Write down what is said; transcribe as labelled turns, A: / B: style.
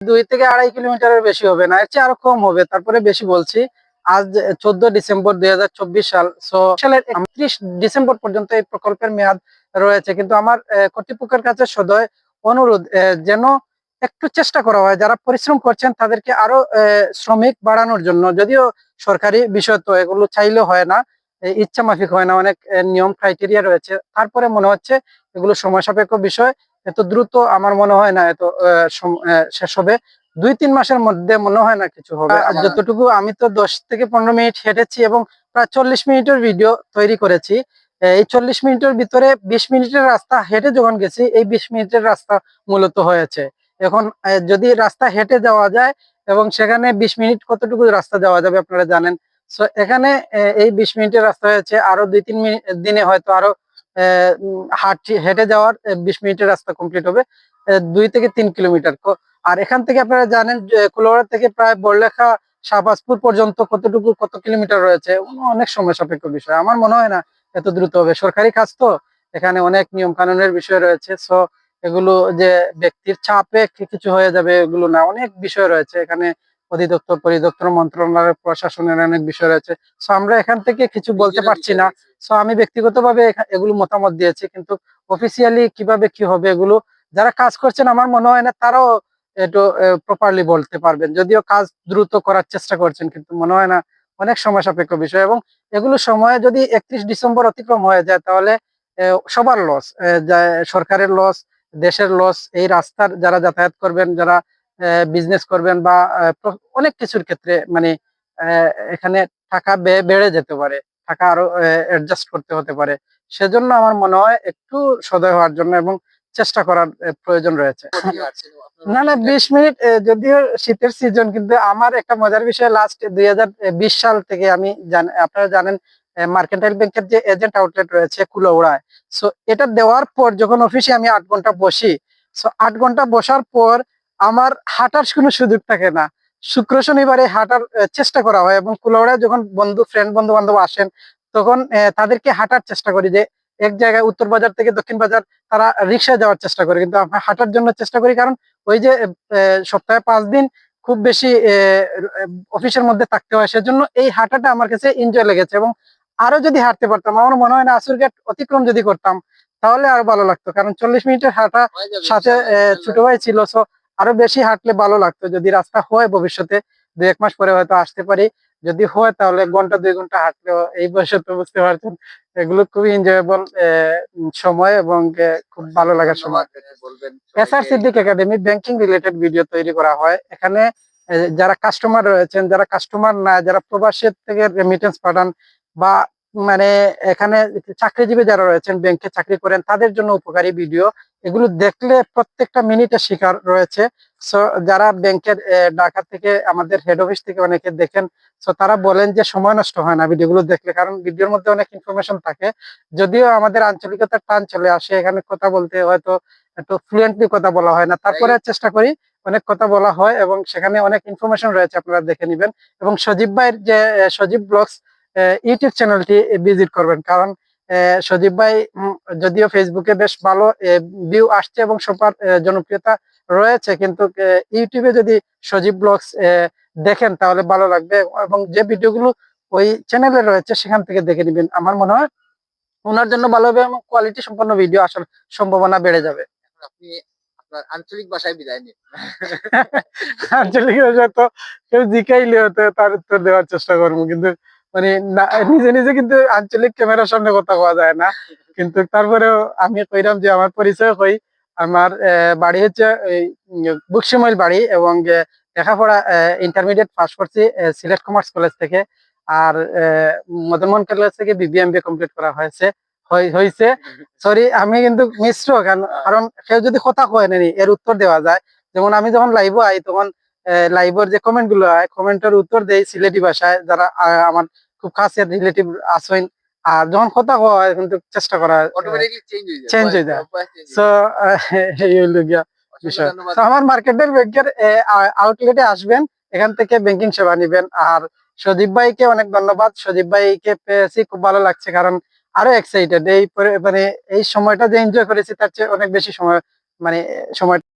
A: দুই থেকে আড়াই কিলোমিটারের বেশি হবে না, এর চেয়ে আরও কম হবে, তারপরে বেশি বলছি। আজ চোদ্দ ডিসেম্বর দুই সাল সো সালের একত্রিশ ডিসেম্বর পর্যন্ত এই প্রকল্পের মেয়াদ রয়েছে। কিন্তু আমার কর্তৃপক্ষের কাছে সদয় অনুরোধ যেন একটু চেষ্টা করা হয়, যারা পরিশ্রম করছেন তাদেরকে আরও শ্রমিক বাড়ানোর জন্য। যদিও সরকারি বিষয় তো, এগুলো চাইলেও হয় না ইচ্ছা মাফিক হয় না, অনেক নিয়ম ক্রাইটেরিয়া রয়েছে। তারপরে মনে হচ্ছে এগুলো সময় সাপেক্ষ বিষয় এত দ্রুত আমার মনে হয় না এত শেষ হবে। দুই তিন মাসের মধ্যে মনে হয় না কিছু হবে। আর যতটুকু আমি তো দশ থেকে পনেরো মিনিট হেঁটেছি এবং প্রায় চল্লিশ মিনিটের ভিডিও তৈরি করেছি। এই চল্লিশ মিনিটের ভিতরে বিশ মিনিটের রাস্তা হেঁটে যখন গেছি এই বিশ মিনিটের রাস্তা মূলত হয়েছে। এখন যদি রাস্তা হেঁটে যাওয়া যায় এবং সেখানে বিশ মিনিট কতটুকু রাস্তা যাওয়া যাবে আপনারা জানেন। সো এখানে এই বিশ মিনিটের রাস্তা হয়েছে আরও দুই তিন মিনিট দিনে হয়তো আরও হাঁটি হেঁটে যাওয়ার বিশ মিনিটের রাস্তা কমপ্লিট হবে দুই থেকে তিন কিলোমিটার। আর এখান থেকে আপনারা জানেন যে কুলোয়াড়া থেকে প্রায় বড়লেখা শাহবাজপুর পর্যন্ত কতটুকু কত কিলোমিটার রয়েছে অনেক সময় সাপেক্ষ বিষয়। আমার মনে হয় না এত দ্রুত হবে। সরকারি কাজ তো এখানে অনেক নিয়ম কানুনের বিষয় রয়েছে সো এগুলো যে ব্যক্তির চাপে কিছু হয়ে যাবে এগুলো না অনেক বিষয় রয়েছে। এখানে অধিদপ্তর পরিদপ্তর মন্ত্রণালয় প্রশাসনের অনেক বিষয় রয়েছে। সো আমরা এখান থেকে কিছু বলতে পারছি না। সো আমি ব্যক্তিগতভাবে এগুলো মতামত দিয়েছি, কিন্তু অফিসিয়ালি কীভাবে কি হবে এগুলো, যারা কাজ করছেন, আমার মনে হয় না তারাও একটু প্রপারলি বলতে পারবেন। যদিও কাজ দ্রুত করার চেষ্টা করছেন, কিন্তু মনে হয় না অনেক সময় সাপেক্ষ বিষয়। এবং এগুলো সময়ে যদি একত্রিশ ডিসেম্বর অতিক্রম হয়ে যায়, তাহলে সবার লস সরকারের লস দেশের লস এই রাস্তার যারা যাতায়াত করবেন, যারা বিজনেস করবেন বা অনেক কিছুর ক্ষেত্রে মানে এখানে টাকা বেড়ে যেতে পারে। টাকা আরও অ্যাডজাস্ট করতে হতে পারে। সেজন্য আমার মনে হয় একটু সদয় হওয়ার জন্য এবং চেষ্টা করার প্রয়োজন রয়েছে। না না বিশ মিনিট যদিও শীতের সিজন কিন্তু আমার একটা মজার বিষয় লাস্ট দুই হাজার বিশ সাল থেকে আমি জান- আপনারা জানেন মার্কেন্টাইল ব্যাংকের যে এজেন্ট আউটলেট রয়েছে কুলোউড়ায়। সো এটা দেওয়ার পর যখন অফিসে আমি আট ঘণ্টা বসি সো আট ঘণ্টা বসার পর আমার হাঁটার কোনো সুযোগ থাকে না। শুক্র শনিবারে হাঁটার চেষ্টা করা হয় এবং কুলোউড়ায় যখন বন্ধু ফ্রেন্ড বন্ধু বান্ধব আসেন তখন তাদেরকে হাঁটার চেষ্টা করি যে এক জায়গায় উত্তর বাজার থেকে দক্ষিণ বাজার তারা রিক্সায় যাওয়ার চেষ্টা করে। কিন্তু আমরা হাঁটার জন্য চেষ্টা করি কারণ ওই যে সপ্তাহে পাঁচ দিন খুব বেশি আহ, অফিসের মধ্যে থাকতে হয় সেজন্য এই হাঁটাটা আমার কাছে এনজয় লেগেছে এবং আরও যদি হাঁটতে পারতাম আমার মনে হয় না আসুর গেট অতিক্রম যদি করতাম তাহলে আরও ভালো লাগতো। কারণ চল্লিশ মিনিটের হাঁটা সাথে ছোট ভাই ছিল সো আরও বেশি হাঁটলে ভালো লাগতো। যদি রাস্তা হয় ভবিষ্যতে দুই এক মাস পরে হয়তো আসতে পারি। যদি হয় তাহলে ঘণ্টা দুই ঘণ্টা হাঁটলেও এই বয়সে তো বুঝতে পারছেন এগুলো খুবই এনজয়েবল সময় এবং খুব ভালো লাগার সময়। SR Siddique academy banking related video তৈরি করা হয়। এখানে যারা কাস্টমার রয়েছেন যারা কাস্টমার না যারা প্রবাসের থেকে রেমিটেন্স পাঠান বা মানে এখানে চাকরিজীবী যারা রয়েছেন ব্যাংকে চাকরি করেন তাদের জন্য উপকারী ভিডিও। এগুলো দেখলে প্রত্যেকটা মিনিটে শিকার রয়েছে। সো যারা ব্যাংকের ঢাকা থেকে আমাদের হেড অফিস থেকে অনেকে দেখেন সো তারা বলেন যে সময় নষ্ট হয় না ভিডিওগুলো দেখলে। কারণ ভিডিওর মধ্যে অনেক ইনফরমেশন থাকে। যদিও আমাদের আঞ্চলিকতার টান চলে আসে এখানে কথা বলতে হয়তো একটু ফ্লুয়েন্টলি কথা বলা হয় না। তারপরে চেষ্টা করি অনেক কথা বলা হয় এবং সেখানে অনেক ইনফরমেশন রয়েছে আপনারা দেখে নেবেন। এবং সজীব ভাইয়ের যে সজীব ব্লগস ইউটিউব চ্যানেলটি ভিজিট করবেন। কারণ সজীব ভাই যদিও ফেসবুকে বেশ ভালো ভিউ আসছে এবং সবার জনপ্রিয়তা রয়েছে কিন্তু ইউটিউবে যদি সজীব ব্লগস দেখেন তাহলে ভালো লাগবে এবং যে ভিডিওগুলো ওই চ্যানেলে রয়েছে সেখান থেকে দেখে নেবেন। আমার মনে হয় ওনার জন্য ভালো হবে এবং কোয়ালিটি সম্পন্ন ভিডিও আসার সম্ভাবনা বেড়ে যাবে।
B: আপনি আপনার আঞ্চলিক ভাষায় বিদায় নিন।
A: আঞ্চলিক ভাষা তো কেউ জিকাইলে হতো তার উত্তর দেওয়ার চেষ্টা করব কিন্তু মানে নিজে নিজে কিন্তু আঞ্চলিক ক্যামেরার সামনে কথা কওয়া যায় না। কিন্তু তারপরেও আমি কইরাম যে আমার পরিচয় কই আমার বাড়ি হচ্ছে এই বুকসিমইল বাড়ি এবং লেখাপড়া ইন্টারমিডিয়েট পাস করছি সিলেট কমার্স কলেজ থেকে। আর আহ, মদন মোহন কলেজ থেকে বিবিএমবি কমপ্লিট করা হয়েছে হয়েছে সরি আমি কিন্তু মিশ্র কারণ কেউ যদি কথা কয় নেনি এর উত্তর দেওয়া যায়। যেমন আমি যখন লাইভ আই তখন লাইভের যে কমেন্টগুলো হয় কমেন্টের উত্তর দেয় সিলেটি ভাষায় যারা আমার খুব কাছের রিলেটিভ আসেন আর যখন কথা হয় কিন্তু চেষ্টা করা
B: চেঞ্জ হয়ে যায়
A: Change যায়।
B: যায়।
A: সো এই হইল গিয়া বিষয়। তো আমার মার্কেটের ব্যাংকের আউটলেটে আসবেন এখান থেকে ব্যাংকিং সেবা নিবেন। আর সজীব ভাইকে অনেক ধন্যবাদ। সজীব ভাইকে পেয়েছি খুব ভালো লাগছে কারণ আরও এক্সাইটেড এই মানে এই সময়টা যে এনজয় করেছি তার চেয়ে অনেক বেশি সময় মানে সময়